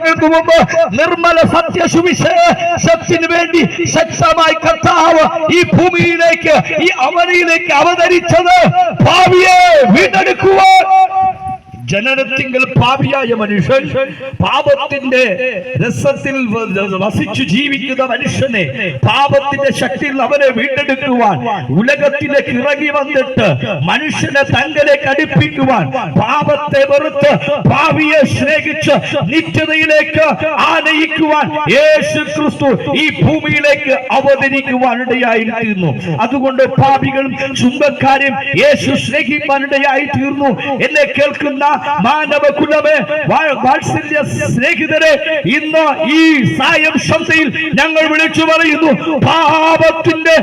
വർഷങ്ങൾക്ക് മുമ്പ് നിർമ്മല സത്യ സുവിശേഷത്തിന് വേണ്ടി ശക്തമായി കർത്താവ് ഈ ഭൂമിയിലേക്ക് ഈ അവനിയിലേക്ക് അവതരിച്ചത് ഭാവിയെ വീണ്ടെടുക്കുവാൻ. ജനനത്തിങ്കൽ പാപിയായ മനുഷ്യൻ പാപത്തിന്റെ രസത്തിൽ വസിച്ചു ജീവിക്കുന്ന മനുഷ്യനെ പാപത്തിന്റെ ശക്തിയിൽ അവനെ വീണ്ടെടുക്കുവാൻ ഉലകത്തിലേക്ക് ഇറങ്ങി വന്നിട്ട് മനുഷ്യനെ തങ്കലേക്ക് അടുപ്പിക്കുവാൻ പാപത്തെ വെറുത്ത് പാപിയെ സ്നേഹിച്ച് നിത്യതയിലേക്ക് ആനയിക്കുവാൻ യേശു ക്രിസ്തു ഈ ഭൂമിയിലേക്ക് അവതരിക്കുവാൻ ഇടയായിരുന്നു അതുകൊണ്ട് പാപികളും ചുങ്കക്കാരും യേശു സ്നേഹിക്കാനിടയായി തീർന്നു എന്നെ കേൾക്കുന്ന മാനവ കുലമേ വാത്സല്യ സ്നേഹിതരെ ഇന്ന് ഈ സായം ശബ്ദയിൽ ഞങ്ങൾ വിളിച്ചു പറയുന്നു. പാപത്തിന്റെ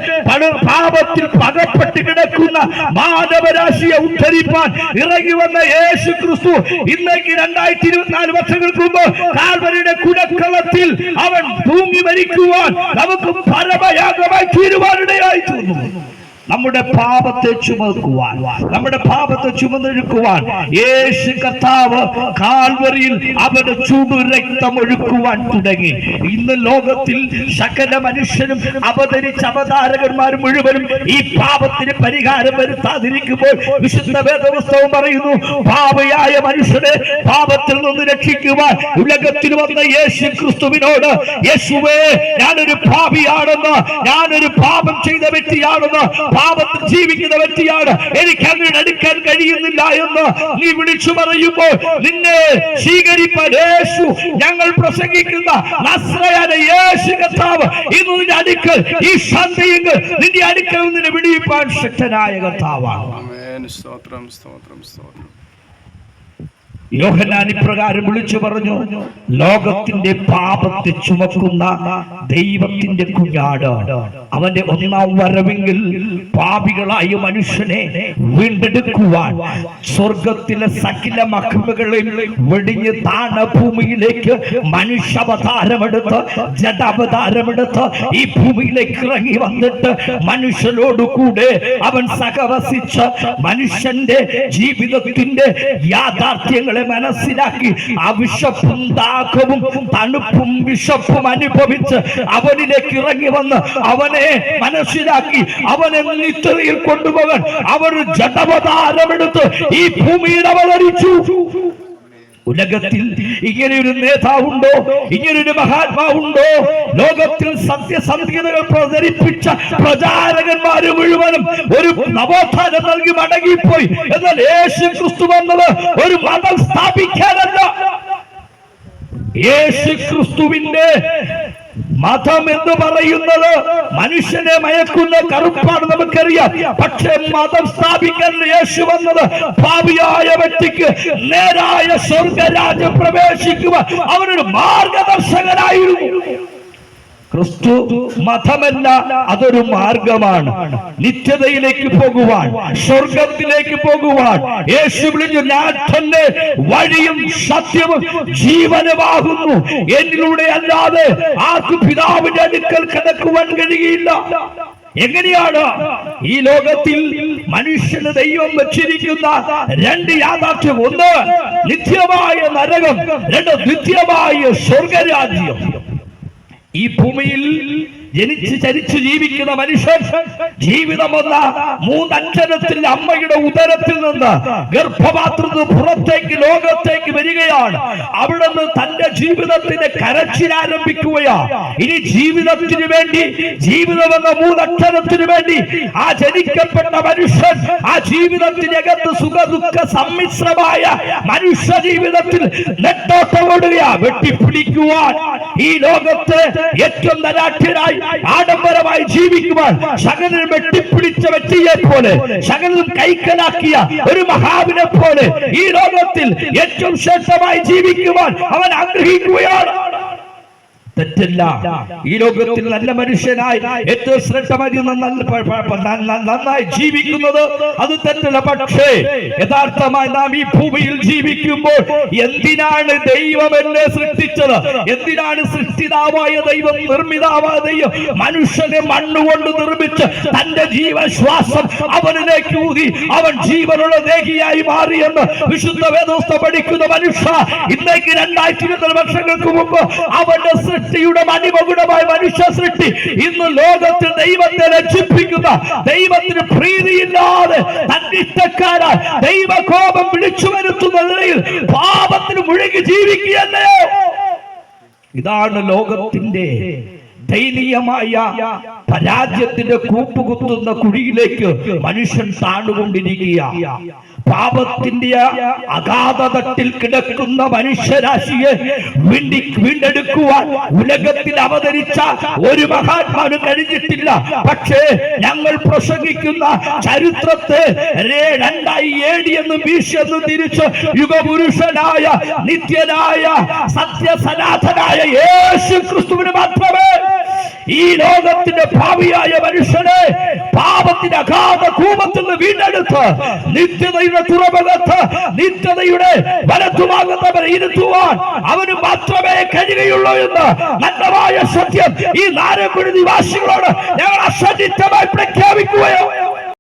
പാപത്തിൽ പകപ്പെട്ട് കിടക്കുന്ന മാനവരാശിയെ ഉദ്ധരിപ്പാൻ ഇറങ്ങി വന്ന യേശു ക്രിസ്തു ഇന്നേക്ക് രണ്ടായിരത്തി ഇരുപത്തിനാല് വർഷങ്ങൾക്ക് മുമ്പ് കാൽവരിയുടെ കുടക്കളത്തിൽ അവൻ തൂങ്ങി മരിക്കുവാൻ നമുക്ക് പരമയാഗമായി തീരുവാനിടയായി തീർന്നു. നമ്മുടെ പാപത്തെ ചുമക്കുവാൻ നമ്മുടെ പാപത്തെ ചുമന്നെടുക്കുവാൻ യേശു കർത്താവ് കാൽവറിയിൽ അവന്റെ ചൂടു രക്തം ഒഴുക്കുവാൻ തുടങ്ങി. ഇന്ന് ലോകത്തിൽ സകല മനുഷ്യരും അവതരിച്ച അവതാരകന്മാർ മുഴുവനും ഈ പാപത്തിന് പരിഹാരം വരുത്താതിരിക്കുമ്പോൾ വിശുദ്ധ വേദപുസ്തകം പറയുന്നു പാപയായ മനുഷ്യനെ പാപത്തിൽ നിന്ന് രക്ഷിക്കുവാൻ ഉലകത്തിൽ വന്ന യേശു ക്രിസ്തുവിനോട് യേശുവേ ഞാനൊരു പാപിയാണെന്ന് ഞാനൊരു പാപം ചെയ്ത വ്യക്തിയാണെന്ന് പാപത്തിൽ ജീവിക്കുന്ന വ്യക്തിയാണ്. എനിക്ക് അങ്ങനെ അടുക്കാൻ കഴിയുന്നില്ല എന്ന് നീ വിളിച്ചു പറയുമ്പോൾ നിന്നെ സ്വീകരിപ്പാൻ ഞങ്ങൾ പ്രസംഗിക്കുന്ന നസ്രയാന യേശു കർത്താവ് ഇന്ന് നിന്റെ അടുക്കൽ ഈ സന്ധ്യയെങ്കിൽ നിന്റെ അടുക്കൽ നിന്നെ വിടിയിപ്പാൻ ശക്തനായ കർത്താവാണ്. സ്തോത്രം സ്തോത്രം സ്തോത്രം. യോഹന്നാൻ ഇപ്രകാരം വിളിച്ചു പറഞ്ഞു ലോകത്തിന്റെ പാപത്തെ ചുമക്കുന്ന ദൈവത്തിന്റെ കുഞ്ഞാട്. അവന്റെ ഒന്നാം വരവെങ്കിൽ പാപികളായ മനുഷ്യനെ വീണ്ടെടുക്കുവാൻ സ്വർഗത്തിലെ സകല മഹിമകളിൽ വെടിഞ്ഞ് താണ ഭൂമിയിലേക്ക് മനുഷ്യാവതാരമെടുത്ത് ജഡാവതാരമെടുത്ത് ഈ ഭൂമിയിലേക്ക് ഇറങ്ങി വന്നിട്ട് മനുഷ്യനോട് കൂടെ അവൻ സഹവസിച്ച് മനുഷ്യന്റെ ജീവിതത്തിന്റെ യാഥാർത്ഥ്യങ്ങളെ മനസ്സിലാക്കി. ആ വിഷപ്പും ദാഹവും തണുപ്പും വിശപ്പും അനുഭവിച്ച് അവനിലേക്ക് ഇറങ്ങി വന്ന് അവനെ മനസ്സിലാക്കി. അവനെ നിത്യതയിൽ കൊണ്ടുപോകാൻ അവർ ജഡവതാരമെടുത്ത് ഈ ഭൂമിയിൽ അവതരിച്ചു. ഉലകത്തിൽ ഇങ്ങനെയൊരു നേതാവുണ്ടോ? ഇങ്ങനെയൊരു മഹാത്മാവുണ്ടോ? ലോകത്തിൽ സത്യസന്ധികൾ പ്രചരിപ്പിച്ച പ്രചാരകന്മാര് മുഴുവനും ഒരു നവോത്ഥാനം നൽകി മടങ്ങിപ്പോയി. എന്നാൽ യേശു ക്രിസ്തു വന്നത് ഒരു മതം സ്ഥാപിക്കാനല്ല. യേശു ക്രിസ്തുവിന്റെ മതം എന്ന് പറയുന്നത് മനുഷ്യനെ മയക്കുന്ന കറുപ്പാണ് നമുക്കറിയാം. പക്ഷേ മതം സ്ഥാപിക്കാൻ യേശു വന്നത് ഭാവിയായ വ്യക്തിക്ക് നേരായ സ്വർഗരാജ്യം പ്രവേശിക്കുവാൻ. അവനൊരു മാർഗദർശകനായിരുന്നു. ക്രിസ്തു മതമല്ല അതൊരു മാർഗമാണ്. നിത്യതയിലേക്ക് പോകുവാൻ സ്വർഗത്തിലേക്ക് പോകുവാൻ യേശു വിളിഞ്ഞു ഞാൻ തന്നെ വഴിയും സത്യവും ജീവനമാകുന്നു എന്നിലൂടെ അല്ലാതെ ആർക്കും പിതാവിന്റെ അടുക്കൽ കിടക്കുവാൻ കഴിയില്ല. എങ്ങനെയാണ് ഈ ലോകത്തിൽ മനുഷ്യന് ദൈവം വെച്ചിരിക്കുന്ന രണ്ട് യാഥാർത്ഥ്യം? ഒന്ന് നിത്യമായ നരകം. രണ്ട് നിത്യമായ സ്വർഗരാജ്യം. ഈ ഭൂമിയിൽ ജനിച്ച് ചരിച്ചു ജീവിക്കുന്ന മനുഷ്യൻ ജീവിതം എന്ന മൂന്നക്ഷരത്തിൽ അമ്മയുടെ ഉദരത്തിൽ നിന്ന് ഗർഭപാത്രത്തിൽ പുറത്തേക്ക് ലോകത്തേക്ക് വരികയാണ്. അവിടെ നിന്ന് തന്റെ ജീവിതത്തിന്റെ കരച്ചിൽ ആരംഭിക്കുകയാ. ഇനി ജീവിതത്തിന് വേണ്ടി ജീവിതം എന്ന മൂന്നക്ഷരത്തിന് വേണ്ടി ആ ജനിക്കപ്പെട്ട മനുഷ്യൻ ആ ജീവിതത്തിനകത്ത് സുഖ ദുഃഖ സമ്മിശ്രമായ മനുഷ്യ ജീവിതത്തിൽ നെട്ടോട്ടമോടുകയാ. വെട്ടിപ്പിടിക്കുവാൻ ഈ ലോകത്ത് ഏറ്റവും ധനാഠ്യനായി ആഡംബരമായി ജീവിക്കുവാൻ സകലരും വെട്ടിപ്പിടിച്ച വ്യക്തിയെ പോലെ സകലരും കൈക്കലാക്കിയ ഒരു മഹാവിനെ പോലെ ഈ ലോകത്തിൽ ഏറ്റവും ശ്രേഷ്ഠമായി ജീവിക്കുവാൻ അവൻ ആഗ്രഹിക്കുകയാണ്. തെറ്റില്ല. ഈ ലോകത്തിൽ നല്ല മനുഷ്യനായി ഏറ്റവും ശ്രേഷ്ഠമായി നന്നായി ജീവിക്കുന്നത് അത് തെറ്റില്ല. പക്ഷേ യഥാർത്ഥമായി നാം ഈ ഭൂമിയിൽ ജീവിക്കുമ്പോൾ എന്തിനാണ് ദൈവം എന്നെ സൃഷ്ടിച്ചത്? എന്തിനാണ് സൃഷ്ടിതാവായ ദൈവം നിർമ്മിതാവായ ദൈവം മനുഷ്യനെ മണ്ണുകൊണ്ട് നിർമ്മിച്ച് തന്റെ ജീവശ്വാസം അവനിലേക്ക് ഊതി അവൻ ജീവനുള്ള ദേഹിയായി മാറിയെന്ന് വിശുദ്ധ വേദോസ്ഥ പഠിക്കുന്ന മനുഷ്യ ഇന്നേക്ക് രണ്ടായിരത്തി ഇരുപത്തി വർഷങ്ങൾക്ക് മുമ്പ് അവന്റെ സൃഷ്ടിയുടെ മണിമകുടമായ മനുഷ്യ സൃഷ്ടി ഇന്ന് ലോകത്ത് ദൈവത്തെ രക്ഷിപ്പിക്കുന്ന ദൈവത്തിന് പ്രീതിയില്ലാതെ തന്നിഷ്ടക്കാരാൽ ദൈവകോപം വിളിച്ചു വരുത്തുന്ന നിലയിൽ പാപത്തിന് മുഴുകി ജീവിക്കുകയല്ലേ? ഇതാണ് ലോകത്തിന്റെ ദയനീയമായ പരാജയത്തിന്റെ കൂപ്പുകുത്തുന്ന കുഴിയിലേക്ക് മനുഷ്യൻ താണുകൊണ്ടിരിക്കുക പാപത്തിന്റെ അഗാധതട്ടിൽ കിടക്കുന്ന മനുഷ്യരാശിയെ വീണ്ടി വീണ്ടെടുക്കുവാൻ ഉലകത്തിൽ അവതരിച്ച ഒരു മഹാത്മാവ് കഴിഞ്ഞിട്ടില്ല. പക്ഷേ ഞങ്ങൾ പ്രസംഗിക്കുന്ന ചരിത്രത്തെ രണ്ടായി ഏടി എന്ന് വീശി തിരിച്ച് യുഗപുരുഷനായ നിത്യനായ സത്യസനാഥനായ യേശു ക്രിസ്തുവിന് മാത്രമേ ഈ ലോകത്തിന്റെ ഭാവിയായ മനുഷ്യനെ പാപത്തിന്റെ അഗാധ കൂപത്തിൽ നിന്ന് വീണ്ടെടുത്ത് നിത്യതയുടെ തുറമുഖത്ത് നിത്യതയുടെ വലത്തുമാകുന്നവരെ ഇരുത്തുവാൻ അവന് മാത്രമേ കഴിയുകയുള്ളൂ എന്ന് നല്ലതായ സത്യം ഈ നാരമ്പുഴ നിവാസികളോട് ഞങ്ങൾ അസന്നിഗ്ധമായി പ്രഖ്യാപിക്കുകയോ